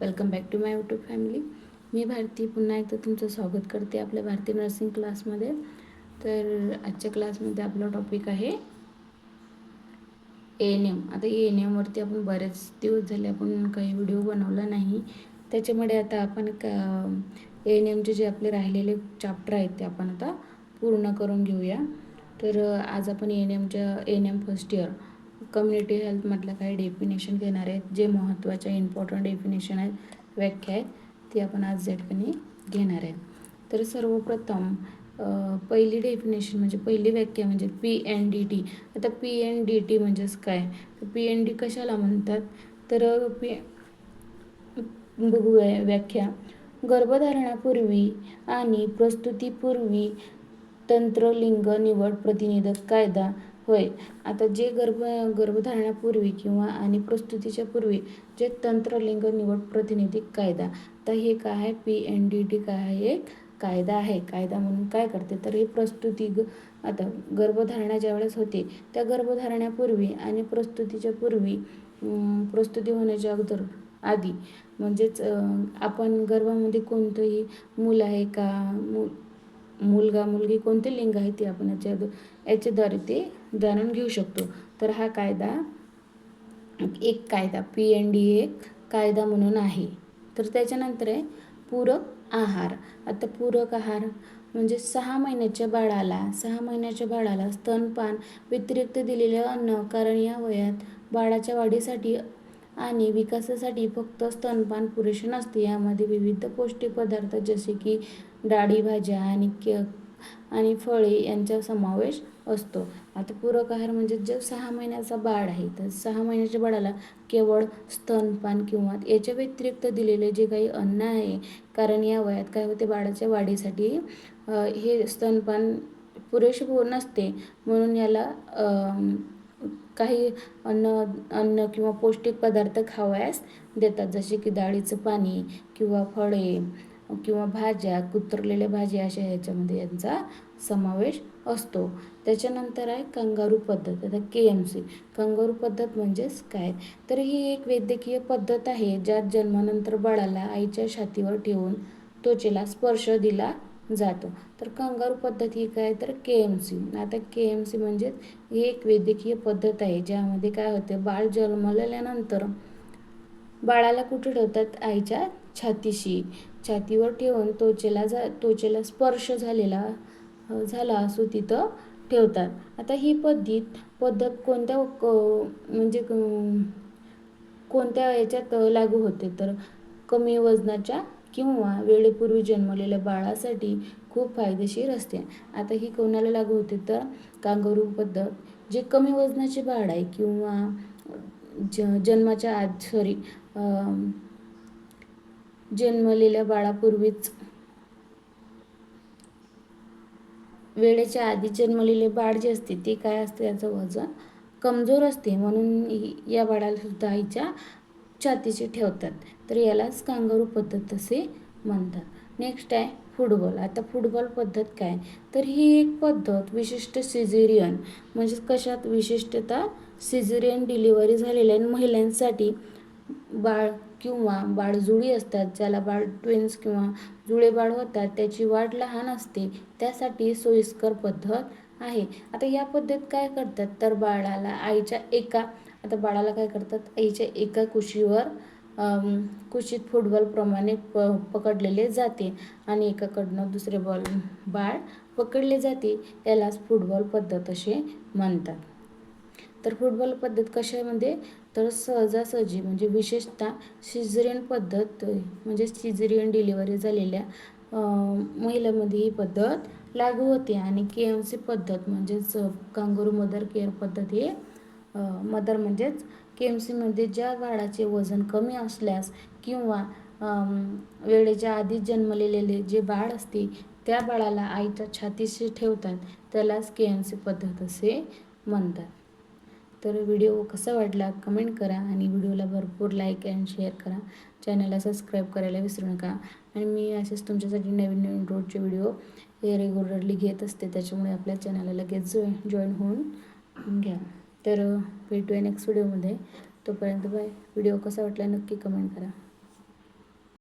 Welcome back to my YouTube family मी भारती. पुन्हा एकदा तुमचं स्वागत करते आपल्या भारती नर्सिंग क्लासमध्ये तर आजच्या क्लासमध्ये आपला टॉपिक आहे ए एन एम आता ए एन एमवरती आपण बरेच दिवस झाले आपण काही व्हिडिओ बनवला नाही. त्याच्यामुळे आता आपण का ए एन एमचे जे आपले राहिलेले चॅप्टर आहेत ते आपण आता पूर्ण करून घेऊया. तर आज आपण ए एन एमच्या A N M first year community हेल्थमधलं काही डेफिनेशन घेणार आहेत जे महत्त्वाच्या इम्पॉर्टंट डेफिनेशन आहेत व्याख्या आहेत ती आपण आज या ठिकाणी घेणार आहे तर सर्वप्रथम पहिली डेफिनेशन म्हणजे पहिली व्याख्या म्हणजे पी एन डी टी आता पी एन डी टी म्हणजेच काय? पी एन डी कशाला म्हणतात? तर पी बघूया व्याख्या. गर्भधारणापूर्वी आणि प्रस्तुतीपूर्वी तंत्रलिंग निवड प्रतिनिधक कायदा होय. आता जे गर्भ गर्भधारणापूर्वी किंवा आणि प्रस्तुतीच्या पूर्वी जे तंत्रलिंग निवड प्रतिनिधिक कायदा तर हे काय आहे? पी एन डी टी काय आहे? एक कायदा आहे. कायदा म्हणून काय करते? तर हे प्रस्तुती ग आता गर्भधारणा ज्यावेळेस होते त्या गर्भधारणापूर्वी आणि प्रस्तुतीच्या पूर्वी प्रस्तुती होण्याच्या अगोदर आधी म्हणजेच आपण गर्भामध्ये कोणतंही मूल आहे का? मु मुलगा मुलगी कोणते लिंग आहे ते आपण याच्या याच्याद्वारे ते जाणून घेऊ शकतो. तर हा कायदा एक कायदा पी एन डी एक कायदा म्हणून आहे. तर त्याच्यानंतर आहे पूरक आहार. आता पूरक आहार म्हणजे सहा महिन्याच्या बाळाला सहा महिन्याच्या बाळाला स्तनपान व्यतिरिक्त दिलेले अन्न कारण या वयात बाळाच्या वाढीसाठी आणि विकासासाठी फक्त स्तनपान पुरेसे नसते. यामध्ये विविध पौष्टिक पदार्थ जसे की डाळी भाज्या आणि क आणि फळे यांचा समावेश असतो. आता पूरक आहार म्हणजे जे सहा महिन्याचा बाळ आहे तर सहा महिन्याच्या बाळाला केवळ स्तनपान किंवा याच्या व्यतिरिक्त दिलेले जे काही अन्न आहे कारण या वयात काय होते बाळाच्या वाढीसाठी हे स्तनपान पुरेसे नसते. म्हणून याला काही अन्न अन्न किंवा पौष्टिक पदार्थ खावयास देतात जसे की डाळीचं पाणी किंवा फळे. किंवा भाज्या कुतरलेल्या भाज्या अशा ह्याच्यामध्ये यांचा समावेश असतो. त्याच्यानंतर आहे कंगारू पद्धत आता के एम सी कंगारू पद्धत म्हणजेच काय? तर ही एक वैद्यकीय पद्धत आहे ज्यात जन्मानंतर बाळाला आईच्या छातीवर ठेवून त्वचेला स्पर्श दिला जातो. तर कंगारू पद्धत ही काय? तर के एम सी आता के एम सी म्हणजेच ही एक वैद्यकीय पद्धत आहे ज्यामध्ये काय होते? बाळ जन्मलेल्यानंतर बाळाला कुठे ठेवतात? आईच्या छातीशी. छातीवर ठेवून त्वचेला जा त्वचेला स्पर्श झालेला झाला असो तिथं ठेवतात. आता ही पद्धत पद्धत कोणत्या क- म्हणजे क- कोणत्या याच्यात लागू होते? तर कमी वजनाच्या किंवा वेळेपूर्वी जन्मलेल्या बाळासाठी खूप फायदेशीर असते. आता ही कोणाला लागू होते? तर कांगारू पद्धत जे कमी वजनाचे बाळ आहे किंवा ज जन्माच्या आज सॉरी जन्मलेल्या बाळापूर्वीच. वेळेच्या आधी जन्मलेले बाळ जे असते ते काय असते त्याचं वजन कमजोर असते म्हणून या बाळाला सुद्धा आईच्या छातीशी ठेवतात. तर यालाच कांगारू पद्धत असे म्हणतात. नेक्स्ट आहे फुटबॉल आता फुटबॉल पद्धत काय? तर ही एक पद्धत विशिष्ट सिझेरियन म्हणजे कशात विशिष्टता? सिझेरियन डिलिव्हरी झालेल्या महिलांसाठी बाळ किंवा बाळजुळी असतात ज्याला बाळ ट्विन्स किंवा जुळे बाळ होतात त्याची वाढ लहान असते. त्यासाठी सोयीस्कर पद्धत आहे. आता या पद्धत काय करतात? तर बाळाला आईच्या एका आता बाळाला काय करतात? आईच्या एका कुशीवर कुशीत फुटबॉलप्रमाणे प पकडलेले जाते आणि एकाकडनं दुसरे बॉल बाळ पकडले जाते. यालाच फुटबॉल पद्धत असे म्हणतात. तर फुटबॉल पद्धत कशामध्ये? तर सहजासहजी म्हणजे विशेषतः सिझरियन पद्धत म्हणजे सिझरियन डिलिव्हरी झालेल्या अं, महिलांमध्ये ही पद्धत लागू होते. आणि के एम सी पद्धत म्हणजेच कांगारू मदर केअर पद्धत हे मदर म्हणजेच के एम सीमध्ये ज्या बाळाचे वजन कमी असल्यास किंवा वेळेच्या आधीच जन्मलेले जे बाळ असते त्या बाळाला आईच्या छातीशी ठेवतात त्यालाच के एम सी पद्धत असे म्हणतात. तर व्हिडिओ कसा वाटला कमेंट करा आणि व्हिडिओला भरपूर लाईक अँड शेअर करा. चॅनलला सबस्क्राईब करायला विसरू नका. आणि मी असेच तुमच्यासाठी नवीन नवीन रोजचे व्हिडिओ हे रेग्युलरली घेत असते. त्याच्यामुळे आपल्या चॅनलला लगेच जॉईन जॉईन होऊन घ्या. तर भेटूया नेक्स्ट व्हिडिओमध्ये तोपर्यंत बाय व्हिडिओ कसा वाटला नक्की कमेंट करा.